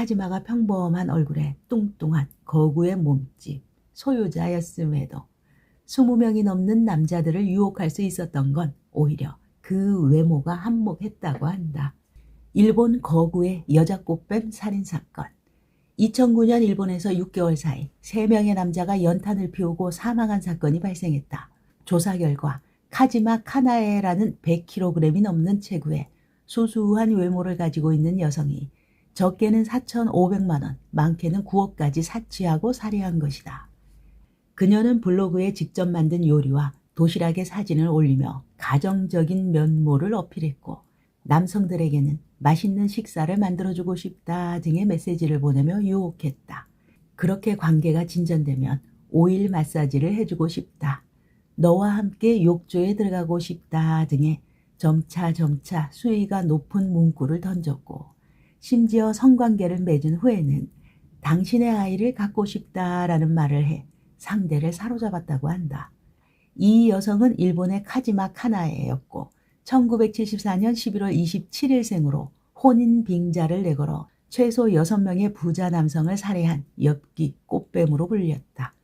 카지마가 평범한 얼굴에 뚱뚱한 거구의 몸집, 소유자였음에도 20명이 넘는 남자들을 유혹할 수 있었던 건 오히려 그 외모가 한몫했다고 한다. 일본 거구의 여자 꽃뱀 살인 사건. 2009년 일본에서 6개월 사이 3명의 남자가 연탄을 피우고 사망한 사건이 발생했다. 조사 결과 카지마 카나에라는 100kg이 넘는 체구에 수수한 외모를 가지고 있는 여성이 적게는 4,500만 원, 많게는 9억까지 사치하고 살해한 것이다. 그녀는 블로그에 직접 만든 요리와 도시락의 사진을 올리며 가정적인 면모를 어필했고 남성들에게는 맛있는 식사를 만들어주고 싶다 등의 메시지를 보내며 유혹했다. 그렇게 관계가 진전되면 오일 마사지를 해주고 싶다. 너와 함께 욕조에 들어가고 싶다 등의 점차 점차 수위가 높은 문구를 던졌고 심지어 성관계를 맺은 후에는 당신의 아이를 갖고 싶다라는 말을 해 상대를 사로잡았다고 한다. 이 여성은 일본의 카지마 카나에였고 1974년 11월 27일 생으로 혼인 빙자를 내걸어 최소 6명의 부자 남성을 살해한 엽기 꽃뱀으로 불렸다.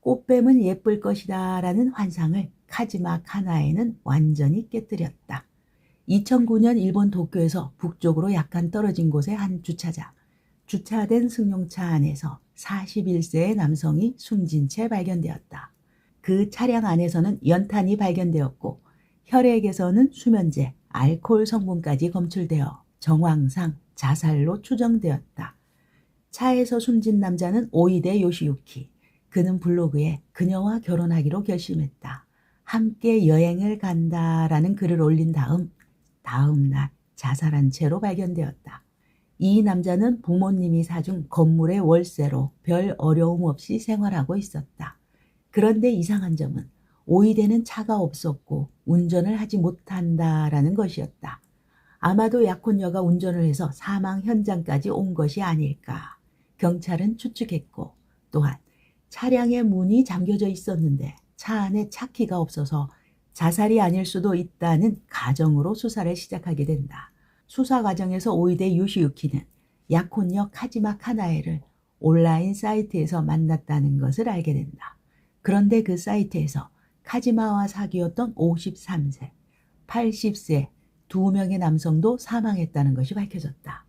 꽃뱀은 예쁠 것이다 라는 환상을 카지마 카나에는 완전히 깨뜨렸다. 2009년 일본 도쿄에서 북쪽으로 약간 떨어진 곳의 한 주차장. 주차된 승용차 안에서 41세의 남성이 숨진 채 발견되었다. 그 차량 안에서는 연탄이 발견되었고 혈액에서는 수면제, 알코올 성분까지 검출되어 정황상 자살로 추정되었다. 차에서 숨진 남자는 오이데 요시유키. 그는 블로그에 그녀와 결혼하기로 결심했다. 함께 여행을 간다라는 글을 올린 다음 다음 날 자살한 채로 발견되었다. 이 남자는 부모님이 사준 건물의 월세로 별 어려움 없이 생활하고 있었다. 그런데 이상한 점은 오이대는 차가 없었고 운전을 하지 못한다라는 것이었다. 아마도 약혼녀가 운전을 해서 사망 현장까지 온 것이 아닐까. 경찰은 추측했고 또한 차량의 문이 잠겨져 있었는데 차 안에 차키가 없어서 자살이 아닐 수도 있다는 가정으로 수사를 시작하게 된다. 수사 과정에서 오이대 유시유키는 약혼녀 카지마 카나에를 온라인 사이트에서 만났다는 것을 알게 된다. 그런데 그 사이트에서 카지마와 사귀었던 53세, 80세 두 명의 남성도 사망했다는 것이 밝혀졌다.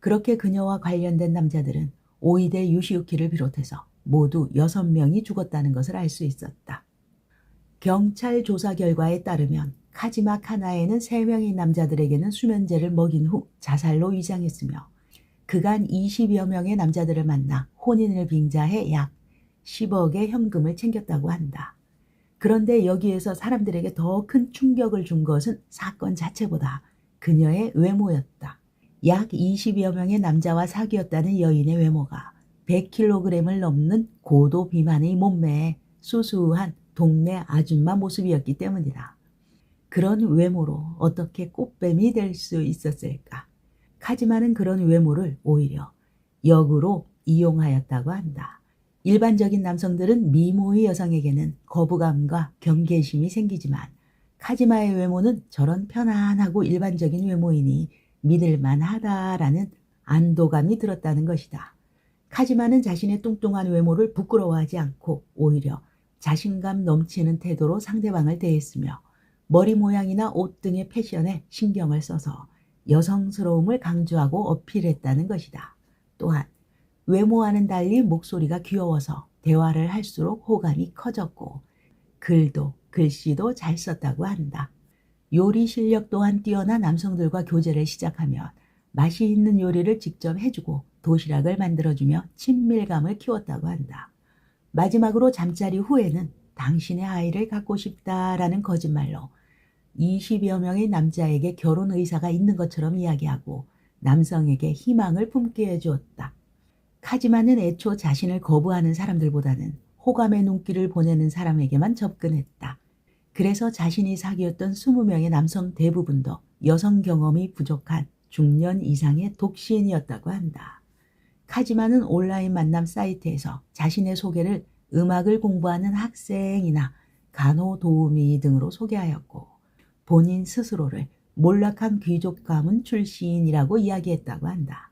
그렇게 그녀와 관련된 남자들은 오이대 유시유키를 비롯해서 모두 6명이 죽었다는 것을 알 수 있었다. 경찰 조사 결과에 따르면 카지마 카나에는 3명의 남자들에게는 수면제를 먹인 후 자살로 위장했으며 그간 20여 명의 남자들을 만나 혼인을 빙자해 약 10억의 현금을 챙겼다고 한다. 그런데 여기에서 사람들에게 더 큰 충격을 준 것은 사건 자체보다 그녀의 외모였다. 약 20여 명의 남자와 사귀었다는 여인의 외모가 100kg을 넘는 고도 비만의 몸매에 수수한 동네 아줌마 모습이었기 때문이다. 그런 외모로 어떻게 꽃뱀이 될 수 있었을까? 카지마는 그런 외모를 오히려 역으로 이용하였다고 한다. 일반적인 남성들은 미모의 여성에게는 거부감과 경계심이 생기지만 카지마의 외모는 저런 편안하고 일반적인 외모이니 믿을만하다라는 안도감이 들었다는 것이다. 카지마는 자신의 뚱뚱한 외모를 부끄러워하지 않고 오히려 자신감 넘치는 태도로 상대방을 대했으며 머리 모양이나 옷 등의 패션에 신경을 써서 여성스러움을 강조하고 어필했다는 것이다. 또한 외모와는 달리 목소리가 귀여워서 대화를 할수록 호감이 커졌고 글도 글씨도 잘 썼다고 한다. 요리 실력 또한 뛰어난 남성들과 교제를 시작하면 맛이 있는 요리를 직접 해주고 도시락을 만들어주며 친밀감을 키웠다고 한다. 마지막으로 잠자리 후에는 당신의 아이를 갖고 싶다라는 거짓말로 20여 명의 남자에게 결혼 의사가 있는 것처럼 이야기하고 남성에게 희망을 품게 해주었다. 카지마는 애초 자신을 거부하는 사람들보다는 호감의 눈길을 보내는 사람에게만 접근했다. 그래서 자신이 사귀었던 20명의 남성 대부분도 여성 경험이 부족한 중년 이상의 독신이었다고 한다. 카지마는 온라인 만남 사이트에서 자신의 소개를 음악을 공부하는 학생이나 간호 도우미 등으로 소개하였고 본인 스스로를 몰락한 귀족 가문 출신이라고 이야기했다고 한다.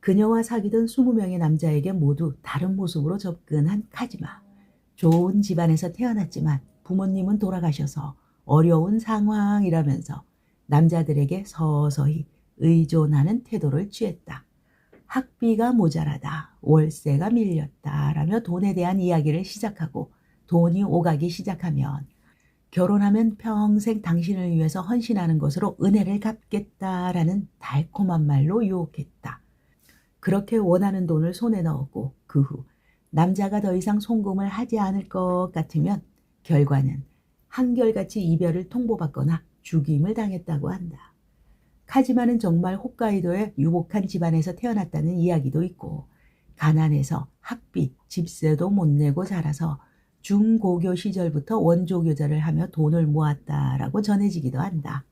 그녀와 사귀던 20명의 남자에게 모두 다른 모습으로 접근한 카지마. 좋은 집안에서 태어났지만 부모님은 돌아가셔서 어려운 상황이라면서 남자들에게 서서히 의존하는 태도를 취했다. 학비가 모자라다, 월세가 밀렸다 라며 돈에 대한 이야기를 시작하고 돈이 오가기 시작하면 결혼하면 평생 당신을 위해서 헌신하는 것으로 은혜를 갚겠다라는 달콤한 말로 유혹했다. 그렇게 원하는 돈을 손에 넣었고 그 후 남자가 더 이상 송금을 하지 않을 것 같으면 결과는 한결같이 이별을 통보받거나 죽임을 당했다고 한다. 카지마는 정말 홋카이도의 유복한 집안에서 태어났다는 이야기도 있고 가난해서 학비, 집세도 못 내고 자라서 중고교 시절부터 원조 교자를 하며 돈을 모았다라고 전해지기도 한다.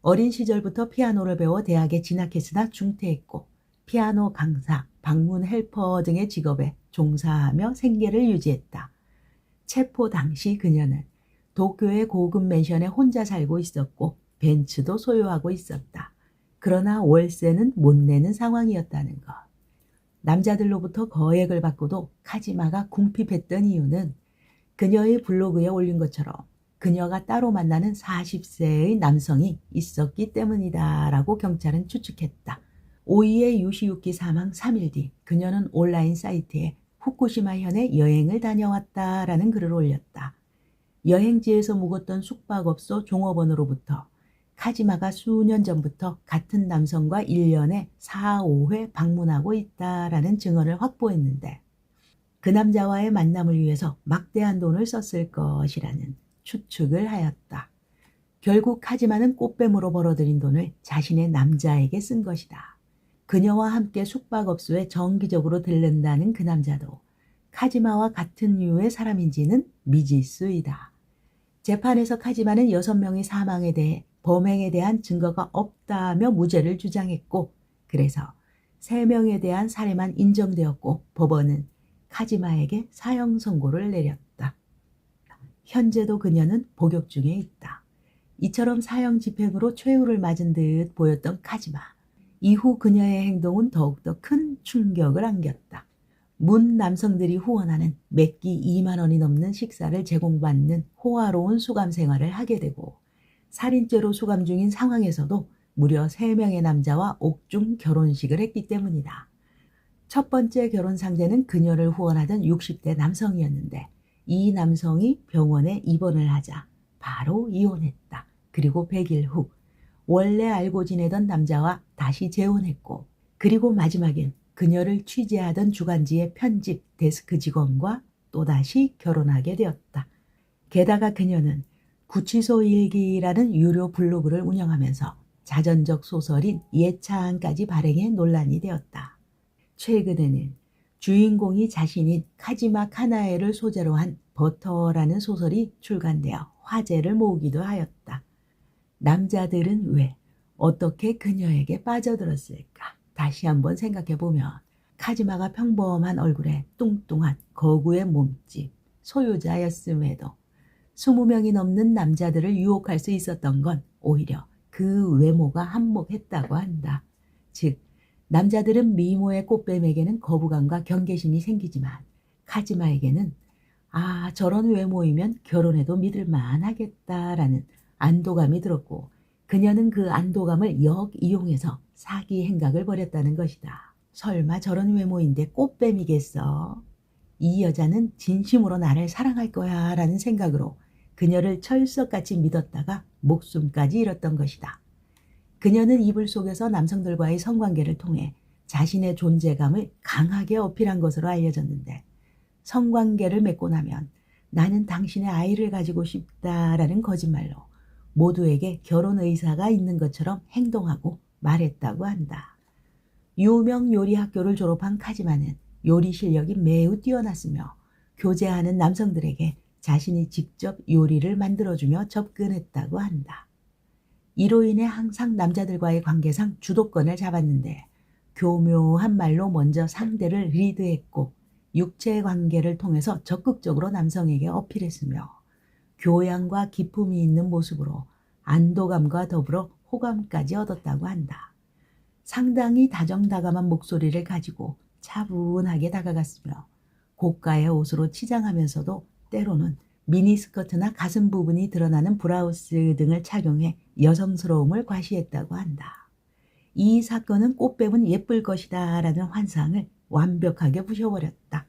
어린 시절부터 피아노를 배워 대학에 진학했으나 중퇴했고 피아노 강사, 방문 헬퍼 등의 직업에 종사하며 생계를 유지했다. 체포 당시 그녀는 도쿄의 고급 맨션에 혼자 살고 있었고 벤츠도 소유하고 있었다. 그러나 월세는 못 내는 상황이었다는 것. 남자들로부터 거액을 받고도 카지마가 궁핍했던 이유는 그녀의 블로그에 올린 것처럼 그녀가 따로 만나는 40세의 남성이 있었기 때문이다 라고 경찰은 추측했다. 오이의 유시유키 사망 3일 뒤 그녀는 온라인 사이트에 후쿠시마 현에 여행을 다녀왔다라는 글을 올렸다. 여행지에서 묵었던 숙박업소 종업원으로부터 카지마가 수년 전부터 같은 남성과 1년에 4, 5회 방문하고 있다라는 증언을 확보했는데 그 남자와의 만남을 위해서 막대한 돈을 썼을 것이라는 추측을 하였다. 결국 카지마는 꽃뱀으로 벌어들인 돈을 자신의 남자에게 쓴 것이다. 그녀와 함께 숙박업소에 정기적으로 들른다는 그 남자도 카지마와 같은 류의 사람인지는 미지수이다. 재판에서 카지마는 여섯 명의 사망에 대해 범행에 대한 증거가 없다며 무죄를 주장했고 그래서 세 명에 대한 살해만 인정되었고 법원은 카지마에게 사형 선고를 내렸다. 현재도 그녀는 복역 중에 있다. 이처럼 사형 집행으로 최후를 맞은 듯 보였던 카지마. 이후 그녀의 행동은 더욱더 큰 충격을 안겼다. 문 남성들이 후원하는 매끼 2만 원이 넘는 식사를 제공받는 호화로운 수감 생활을 하게 되고 살인죄로 수감 중인 상황에서도 무려 3명의 남자와 옥중 결혼식을 했기 때문이다. 첫 번째 결혼 상대는 그녀를 후원하던 60대 남성이었는데 이 남성이 병원에 입원을 하자 바로 이혼했다. 그리고 100일 후 원래 알고 지내던 남자와 다시 재혼했고 그리고 마지막엔 그녀를 취재하던 주간지의 편집 데스크 직원과 또다시 결혼하게 되었다. 게다가 그녀는 구치소 일기라는 유료 블로그를 운영하면서 자전적 소설인 예차항까지 발행해 논란이 되었다. 최근에는 주인공이 자신인 카지마 카나에를 소재로 한 버터라는 소설이 출간되어 화제를 모으기도 하였다. 남자들은 왜 어떻게 그녀에게 빠져들었을까? 다시 한번 생각해 보면 카지마가 평범한 얼굴에 뚱뚱한 거구의 몸집, 소유자였음에도 20명이 넘는 남자들을 유혹할 수 있었던 건 오히려 그 외모가 한몫했다고 한다. 즉, 남자들은 미모의 꽃뱀에게는 거부감과 경계심이 생기지만 카지마에게는 아, 저런 외모이면 결혼해도 믿을만 하겠다라는 안도감이 들었고 그녀는 그 안도감을 역 이용해서 사기 행각을 벌였다는 것이다. 설마 저런 외모인데 꽃뱀이겠어? 이 여자는 진심으로 나를 사랑할 거야 라는 생각으로 그녀를 철석같이 믿었다가 목숨까지 잃었던 것이다. 그녀는 이불 속에서 남성들과의 성관계를 통해 자신의 존재감을 강하게 어필한 것으로 알려졌는데 성관계를 맺고 나면 나는 당신의 아이를 가지고 싶다라는 거짓말로 모두에게 결혼 의사가 있는 것처럼 행동하고 말했다고 한다. 유명 요리 학교를 졸업한 카지마는 요리 실력이 매우 뛰어났으며 교제하는 남성들에게 자신이 직접 요리를 만들어주며 접근했다고 한다. 이로 인해 항상 남자들과의 관계상 주도권을 잡았는데 교묘한 말로 먼저 상대를 리드했고 육체 관계를 통해서 적극적으로 남성에게 어필했으며 교양과 기품이 있는 모습으로 안도감과 더불어 호감까지 얻었다고 한다. 상당히 다정다감한 목소리를 가지고 차분하게 다가갔으며 고가의 옷으로 치장하면서도 때로는 미니스커트나 가슴 부분이 드러나는 브라우스 등을 착용해 여성스러움을 과시했다고 한다. 이 사건은 꽃뱀은 예쁠 것이다 라는 환상을 완벽하게 부셔버렸다.